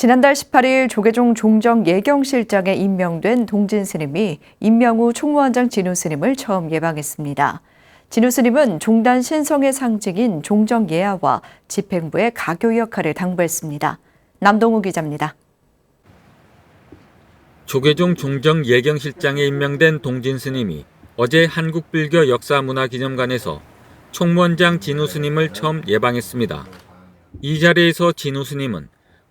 지난달 18일 조계종 종정 예경실장에 임명된 동진 스님이 임명 후 총무원장 진우 스님을 처음 예방했습니다. 진우 스님은 종단 신성의 상징인 종정 예화와 집행부의 가교 역할을 당부했습니다. 남동우 기자입니다. 조계종 종정 예경실장에 임명된 동진 스님이 어제 한국불교 역사문화기념관에서 총무원장 진우 스님을 처음 예방했습니다. 이 자리에서 진우 스님은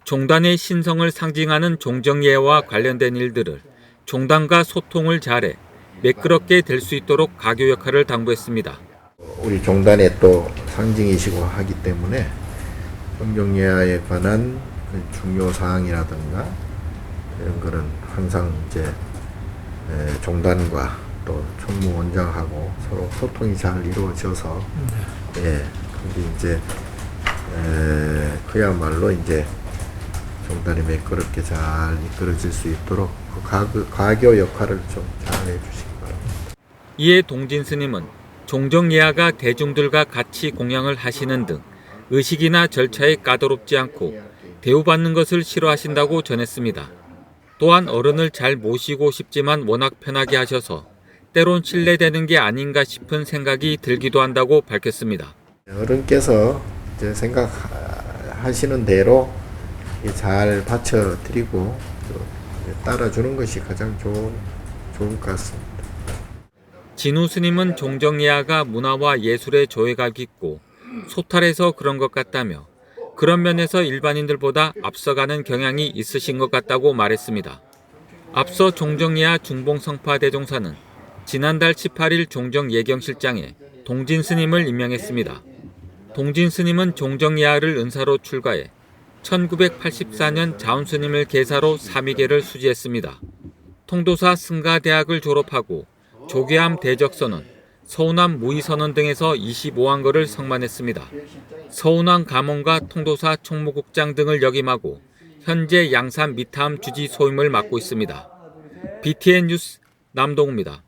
종단의 신성을 상징하는 종정예와 관련된 일들을 종단과 소통을 잘해 매끄럽게 될 수 있도록 가교 역할을 당부했습니다. 우리 종단의 또 상징이시고 하기 때문에 성경예화에 관한 그 중요 사항이라든가 이런 거는 항상 이제 에, 종단과 또 총무원장하고 서로 소통이 잘 이루어져서 예, 근데 이제 에, 그야말로 이제 종단이 매끄럽게 잘 이끌어질 수 있도록 그 가교, 가교 역할을 좀 잘 해주시기 바랍니다. 이에 동진 스님은 종정예화가 대중들과 같이 공양을 하시는 등 의식이나 절차에 까다롭지 않고 대우받는 것을 싫어하신다고 전했습니다. 또한 어른을 잘 모시고 싶지만 워낙 편하게 하셔서 때론 신뢰되는 게 아닌가 싶은 생각이 들기도 한다고 밝혔습니다. 어른께서 이제 생각하시는 대로 이 잘 받쳐드리고 따라주는 것이 가장 좋은 좋을 것 같습니다. 진우 스님은 종정예화가 문화와 예술의 조예가 깊고 소탈해서 그런 것 같다며 그런 면에서 일반인들보다 앞서가는 경향이 있으신 것 같다고 말했습니다. 앞서 종정예화 중봉성파 대종사는 지난달 18일 종정 예경실장에 동진 스님을 임명했습니다. 동진 스님은 종정예화를 은사로 출가해 1984년 자운 스님을 계사로 삼위계를 수지했습니다. 통도사 승가대학을 졸업하고 조계암 대적선언, 서운암 무의선언 등에서 25왕거를 성만했습니다. 서운왕 감원과 통도사 총무국장 등을 역임하고 현재 양산 미타암 주지 소임을 맡고 있습니다. BTN 뉴스 남동우입니다.